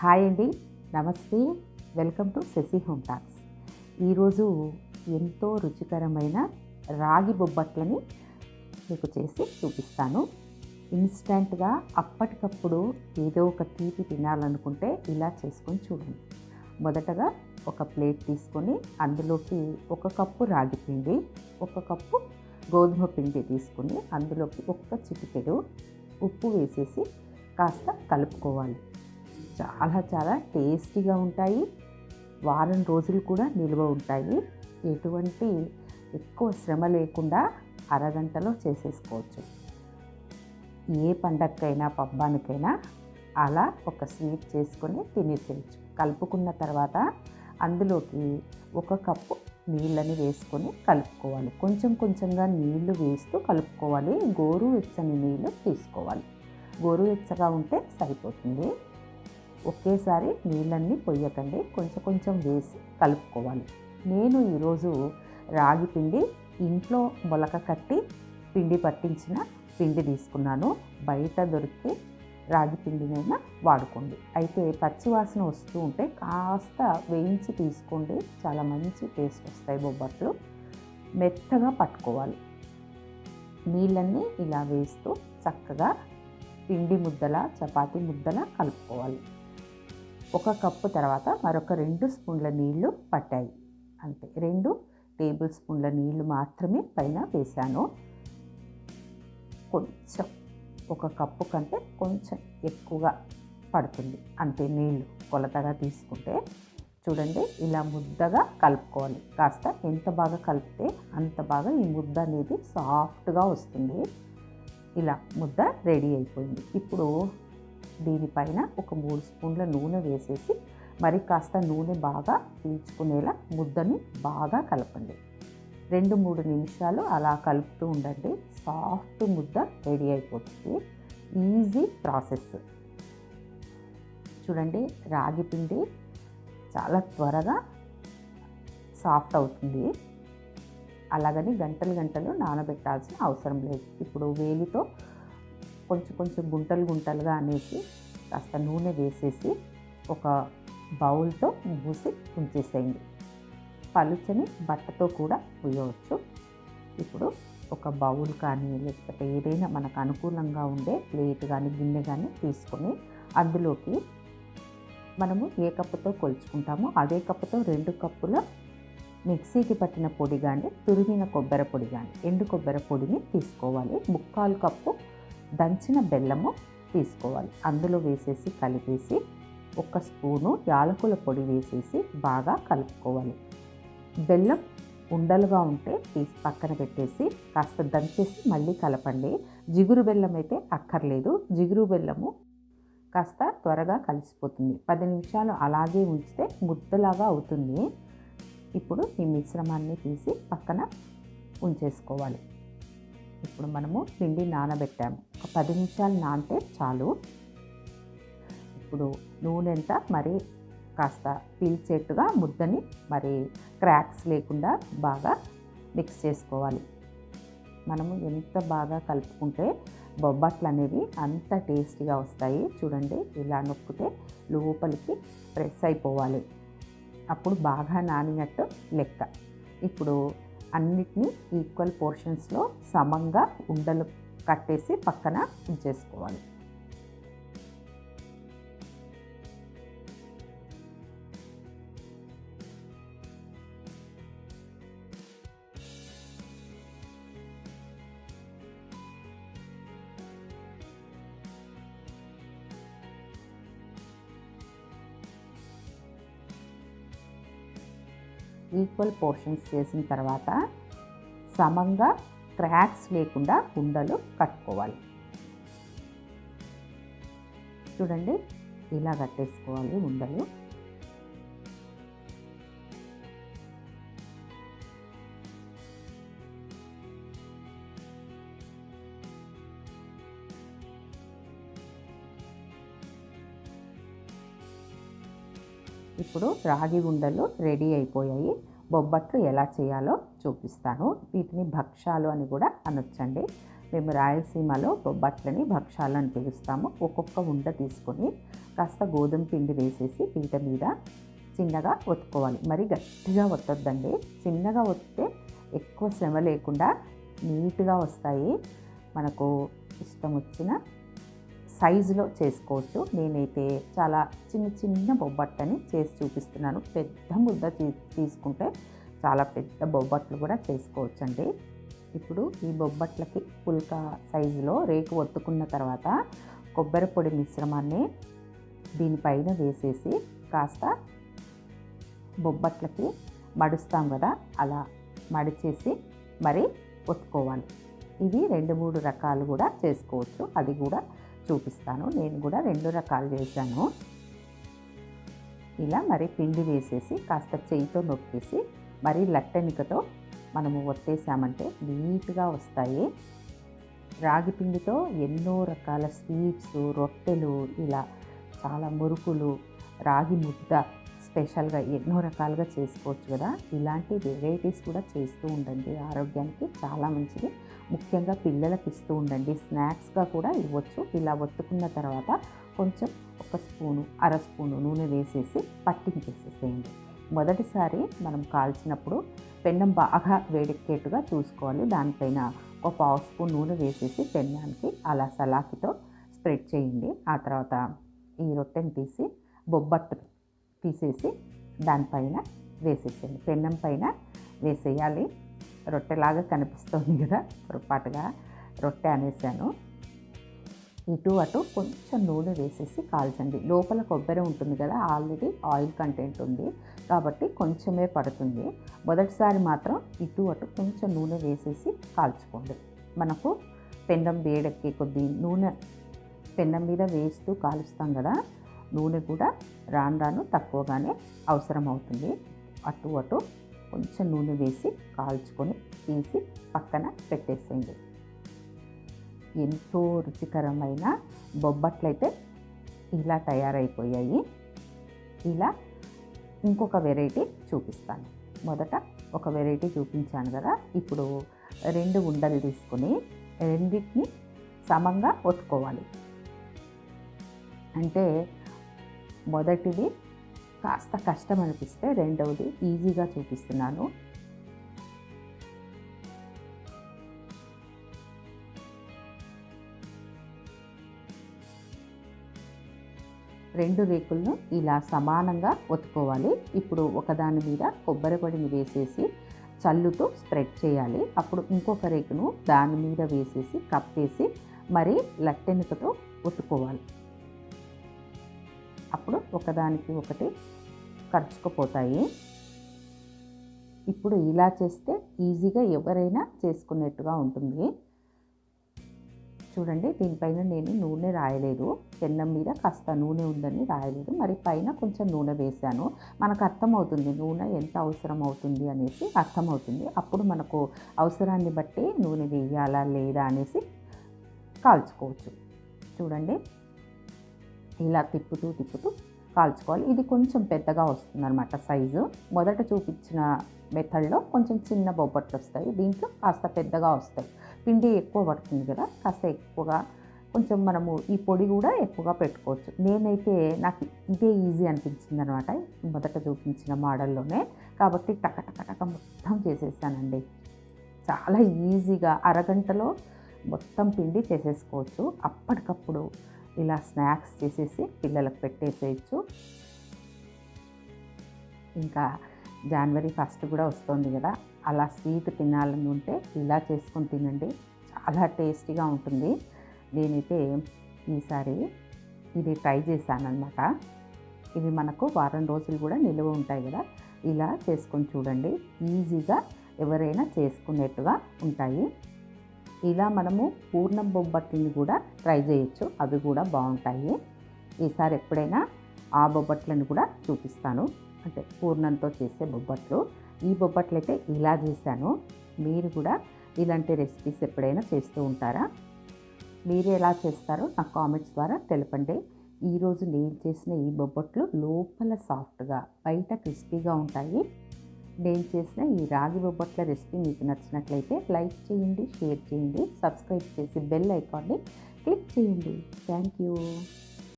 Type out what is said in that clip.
Hi అండి. నమస్తే. Welcome to Shashi home talks. ఈరోజు ఎంతో రుచికరమైన రాగి బొబ్బట్లని మీకు చేసి చూపిస్తాను. ఇన్స్టంట్గా అప్పటికప్పుడు ఏదో ఒక తీపి తినాలనుకుంటే ఇలా చేసుకొని చూడండి. మొదటగా ఒక ప్లేట్ తీసుకొని అందులోకి ఒక కప్పు రాగి పిండి ఒక కప్పు గోధుమ పిండి తీసుకొని అందులోకి ఒక్క చిటికెడు ఉప్పు వేసేసి కాస్త కలుపుకోవాలి. చాలా చాలా టేస్టీగా ఉంటాయి. వారం రోజులు కూడా నిల్వ ఉంటాయి. ఎటువంటి ఎక్కువ శ్రమ లేకుండా అరగంటలో చేసేసుకోవచ్చు. ఏ పండగకైనా పబ్బానికైనా అలా ఒక స్వీట్ చేసుకొని తినేసేయచ్చు. కలుపుకున్న తర్వాత అందులోకి ఒక కప్పు నీళ్ళని వేసుకొని కలుపుకోవాలి. కొంచెం కొంచెంగా నీళ్ళు వేస్తూ కలుపుకోవాలి. గోరువెచ్చని నీళ్ళు తీసుకోవాలి. గోరువెచ్చగా ఉంటే సరిపోతుంది. ఒకేసారి నీళ్ళన్నీ పొయ్యకండి కొంచెం కొంచెం వేసి కలుపుకోవాలి. నేను ఈరోజు రాగి పిండి ఇంట్లో మొలక కట్టి పిండి పట్టించిన పిండి తీసుకున్నాను. బయట దొరికి రాగి పిండినైనా వాడుకోండి. అయితే పచ్చివాసన వస్తూ ఉంటే కాస్త వేయించి తీసుకోండి. చాలా మంచి టేస్ట్ వస్తాయి బొబ్బట్లు. మెత్తగా పట్టుకోవాలి. నీళ్ళన్నీ ఇలా వేస్తూ చక్కగా పిండి ముద్దల చపాతీ ముద్దల కలుపుకోవాలి. ఒక కప్పు తర్వాత మరొక రెండు స్పూన్ల నీళ్ళు పట్టాయి. అంతే. రెండు టేబుల్ స్పూన్ల నీళ్ళు మాత్రమే పైన వేశాను. కొంచెం ఒక కప్పు కంటే కొంచెం ఎక్కువగా పడుతుంది. అంతే నీళ్ళు కొలతగా తీసుకుంటే. చూడండి ఇలా ముద్దగా కలుపుకోవాలి. కాస్త ఎంత బాగా కలిపితే అంత బాగా ఈ ముద్ద అనేది సాఫ్ట్గా వస్తుంది. ఇలా ముద్ద రెడీ అయిపోయింది. ఇప్పుడు దీనిపైన ఒక మూడు స్పూన్ల నూనె వేసేసి మరి కాస్త నూనె బాగా పీల్చుకునేలా ముద్దని బాగా కలపండి. రెండు మూడు నిమిషాలు అలా కలుపుతూ ఉండండి. సాఫ్ట్ ముద్ద రెడీ అయిపోతుంది. Easy process. చూడండి రాగి పిండి చాలా త్వరగా సాఫ్ట్ అవుతుంది. అలాగని గంటలు గంటలు నానబెట్టాల్సిన అవసరం లేదు. ఇప్పుడు వేలితో కొంచెం కొంచెం గుంటలు గుంటలుగా అనేసి కాస్త నూనె వేసేసి ఒక బౌల్తో మూసి ఉంచేసేయండి. పలుచని బట్టతో కూడా పోయవచ్చు. ఇప్పుడు ఒక బౌల్ కానీ లేకపోతే ఏదైనా మనకు అనుకూలంగా ఉండే ప్లేట్ కానీ గిన్నె కానీ తీసుకొని అందులోకి మనము ఏ కప్పుతో కొలుచుకుంటామో అదే కప్పుతో రెండు కప్పుల మిక్సీకి పట్టిన పొడి కానీ తురిమిన కొబ్బరి పొడి కానీ ఎండు కొబ్బరి పొడిని తీసుకోవాలి. ముక్కాలు కప్పు దంచిన బెల్లము తీసుకోవాలి. అందులో వేసేసి కలిపేసి ఒక స్పూను యాలకుల పొడి వేసేసి బాగా కలుపుకోవాలి. బెల్లం ఉండలుగా ఉంటే తీసి పక్కన పెట్టేసి కాస్త దంచేసి మళ్ళీ కలపండి. జిగురు బెల్లం అయితే అక్కర్లేదు. జిగురు బెల్లము కాస్త త్వరగా కలిసిపోతుంది. పది నిమిషాలు అలాగే ఉంచితే ముద్దలాగా అవుతుంది. ఇప్పుడు ఈ మిశ్రమాన్ని తీసి పక్కన ఉంచేసుకోవాలి. ఇప్పుడు మనము పిండి నానబెట్టాము. ఒక పది నిమిషాలు నానితే చాలు. ఇప్పుడు నూనె ఎంత మరి కాస్త పీల్చేట్టుగా ముద్దని మరి క్రాక్స్ లేకుండా బాగా మిక్స్ చేసుకోవాలి. మనము ఎంత బాగా కలుపుకుంటే బొబ్బట్లు అనేవి అంత టేస్టీగా వస్తాయి. చూడండి ఇలా నొక్కితే లోపలికి ప్రెస్ అయిపోవాలి. అప్పుడు బాగా నానినట్టు లెక్క. ఇప్పుడు అన్నిటినీ ఈక్వల్ పోర్షన్స్లో సమంగా ఉండలు కట్టేసి పక్కన ఉంచేసుకోవాలి. ఈక్వల్ పోర్షన్స్ చేసిన తర్వాత సమంగా క్రాక్స్ లేకుండా ఉండలు కట్టుకోవాలి. చూడండి ఇలా కట్టేసుకోవాలి ఉండలు ఇప్పుడు రాగి ఉండలు రెడీ అయిపోయాయి. బొబ్బట్లు ఎలా చేయాలో చూపిస్తాను. వీటిని భక్షాలు అని కూడా అనొచ్చండి. మేము రాయలసీమలో బొబ్బట్లని భక్షాలని పిలుస్తాము. ఒక్కొక్క ఉండ తీసుకొని కాస్త గోధుమ పిండి వేసేసి పీట మీద చిన్నగా ఒత్తుకోవాలి. మరి గట్టిగా ఒత్తొద్దండి. చిన్నగా ఒత్తితే ఎక్కువ శ్రమ లేకుండా నీట్గా వస్తాయి. మనకు ఇష్టం వచ్చిన సైజులో చేసుకోవచ్చు. నేనైతే చాలా చిన్న చిన్న బొబ్బట్టని చేసి చూపిస్తున్నాను. పెద్ద ముద్ద తీ- తీసుకుంటే చాలా పెద్ద బొబ్బట్లు కూడా చేసుకోవచ్చు అండి ఇప్పుడు ఈ బొబ్బట్లకి పుల్క సైజులో రేకు ఒత్తుకున్న తర్వాత కొబ్బరి పొడి మిశ్రమాన్ని దీనిపైన వేసేసి కాస్త బొబ్బట్లకి మడుస్తాం కదా అలా మడిచేసి మరి ఒత్తుకోవాలి. ఇవి రెండు మూడు రకాలు కూడా చేసుకోవచ్చు. అది కూడా చూపిస్తాను. నేను కూడా రెండు రకాలు చేశాను ఇలా మరి పిండి వేసేసి కాస్త చేయితో నొక్కేసి మరి లట్టెనికతో మనము ఒత్తేసామంటే నీట్గా వస్తాయి. రాగి పిండితో ఎన్నో రకాల స్వీట్స్ రొట్టెలు ఇలా చాలా మురుకులు రాగి ముద్ద స్పెషల్గా ఎన్నో రకాలుగా చేసుకోవచ్చు కదా. ఇలాంటి వెరైటీస్ కూడా చేస్తూ ఉండండి. ఆరోగ్యానికి చాలా మంచిది. ముఖ్యంగా పిల్లలకి ఇస్తూ ఉండండి. స్నాక్స్గా కూడా ఇవ్వచ్చు. ఇలా ఒత్తుకున్న తర్వాత కొంచెం ఒక స్పూను అర స్పూను నూనె వేసేసి పట్టించేసేసేయండి మొదటిసారి మనం కాల్చినప్పుడు పెన్నం బాగా వేడెక్కేట్టుగా చూసుకోవాలి. దానిపైన ఒక పావు స్పూన్ నూనె వేసేసి పెన్నానికి అలా సలాకితో స్ప్రెడ్ చేయండి. ఆ తర్వాత ఈ రొట్టెని తీసి బొబ్బట్టు తీసేసి దానిపైన వేసేసేయండి. పెన్నం పైన వేసేయాలి. రొట్టెలాగా కనిపిస్తుంది కదా పొరపాటుగా రొట్టె అనేసాను. ఇటు అటు కొంచెం నూనె వేసేసి కాల్చండి. లోపల కొబ్బరి ఉంటుంది కదా ఆల్రెడీ ఆయిల్ కంటెంట్ ఉంది కాబట్టి కొంచెమే పడుతుంది. మొదటిసారి మాత్రం ఇటు అటు కొంచెం నూనె వేసేసి కాల్చుకోండి. మనకు పెండం వేడెక్కే కొద్ది నూనె పెండం మీద వేస్తూ కాలుస్తాం కదా నూనె కూడా రాను రాను తక్కువగానే అవసరం అవుతుంది అటు అటు కొంచెం నూనె వేసి కాల్చుకొని తీసి పక్కన పెట్టేసేయండి. ఎంతో రుచికరమైన బొబ్బట్లయితే ఇలా తయారైపోయాయి. ఇలా ఇంకొక వెరైటీ చూపిస్తాను. మొదట ఒక వెరైటీ చూపించాను కదా ఇప్పుడు రెండు ఉండలు తీసుకొని రెండింటిని సమంగా ఒత్తుకోవాలి. అంటే మొదటిది కాస్త కష్టం అనిపిస్తే రెండవది ఈజీగా చూపిస్తున్నాను. రెండు రేకులను ఇలా సమానంగా ఒత్తుకోవాలి. ఇప్పుడు ఒకదాని మీద కొబ్బరి పొడిని వేసేసి చల్లుతూ స్ప్రెడ్ చేయాలి. అప్పుడు ఇంకొక రేకును దాని మీద వేసేసి కప్పేసి మరి లట్టెనుకతో ఒత్తుకోవాలి. అప్పుడు ఒకదానికి ఒకటి ఖర్చుకుపోతాయి ఇప్పుడు ఇలా చేస్తే ఈజీగా ఎవరైనా చేసుకునేట్టుగా ఉంటుంది. చూడండి దీనిపైన నేను నూనె రాయలేదు. పెన్నం మీద కాస్త నూనె ఉందని రాయలేదు. మరి పైన కొంచెం నూనె వేశాను. మనకు అర్థమవుతుంది నూనె ఎంత అవసరం అవుతుంది అనేసి అర్థమవుతుంది. అప్పుడు మనకు అవసరాన్ని బట్టి నూనె వేయాలా లేదా అనేసి కాల్చుకోవచ్చు. చూడండి. ఇలా తిప్పుతూ తిప్పుతూ కాల్చుకోవాలి. ఇది కొంచెం పెద్దగా వస్తుంది అనమాట సైజు. మొదట చూపించిన మెథడ్లో కొంచెం చిన్న బొబ్బట్లు వస్తాయి. దీంట్లో కాస్త పెద్దగా వస్తాయి. పిండి ఎక్కువ పడుతుంది కదా కాస్త ఎక్కువగా కొంచెం మనము ఈ పొడి కూడా ఎక్కువగా పెట్టుకోవచ్చు. నేనైతే నాకు ఇదే ఈజీ అనిపించింది అనమాట మొదట చూపించిన మోడల్లోనే. కాబట్టి టకటకటక టక మొత్తం చేసేసానండి. చాలా ఈజీగా అరగంటలో మొత్తం పిండి చేసేసుకోవచ్చు. అప్పటికప్పుడు ఇలా స్నాక్స్ చేసేసి పిల్లలకు పెట్టేసేయచ్చు. ఇంకా జనవరి ఫస్ట్ కూడా వస్తుంది కదా అలా స్వీట్ తినాలని ఉంటే ఇలా చేసుకొని తినండి. చాలా టేస్టీగా ఉంటుంది. నేనైతే ఈసారి ఇది ట్రై చేశానమాట ఇవి మనకు వారం రోజులు కూడా నిలువ ఉంటాయి కదా ఇలా చేసుకొని చూడండి. ఈజీగా ఎవరైనా చేసుకునేట్టుగా ఉంటాయి. ఇలా మనము పూర్ణం బొబ్బట్లని కూడా ట్రై చేయొచ్చు. అవి కూడా బాగుంటాయి. ఈసారి ఎప్పుడైనా ఆ బొబ్బట్లను కూడా చూపిస్తాను. అంటే పూర్ణంతో చేసే బొబ్బట్లు. ఈ బొబ్బట్లు అయితే ఇలా చేశాను. మీరు కూడా ఇలాంటి రెసిపీస్ ఎప్పుడైనా చేస్తూ ఉంటారా? మీరు ఎలా చేస్తారో నా కామెంట్స్ ద్వారా తెలపండి. ఈరోజు నేను చేసిన ఈ బొబ్బట్లు లోపల సాఫ్ట్గా బయట క్రిస్పీగా ఉంటాయి. నేను చేసిన ఈ రాగి బొబ్బట్ల రెసిపీ మీకు నచ్చినట్లయితే లైక్ చేయండి షేర్ చేయండి సబ్స్క్రైబ్ చేసి బెల్ ఐకాన్ని క్లిక్ చేయండి. Thank you.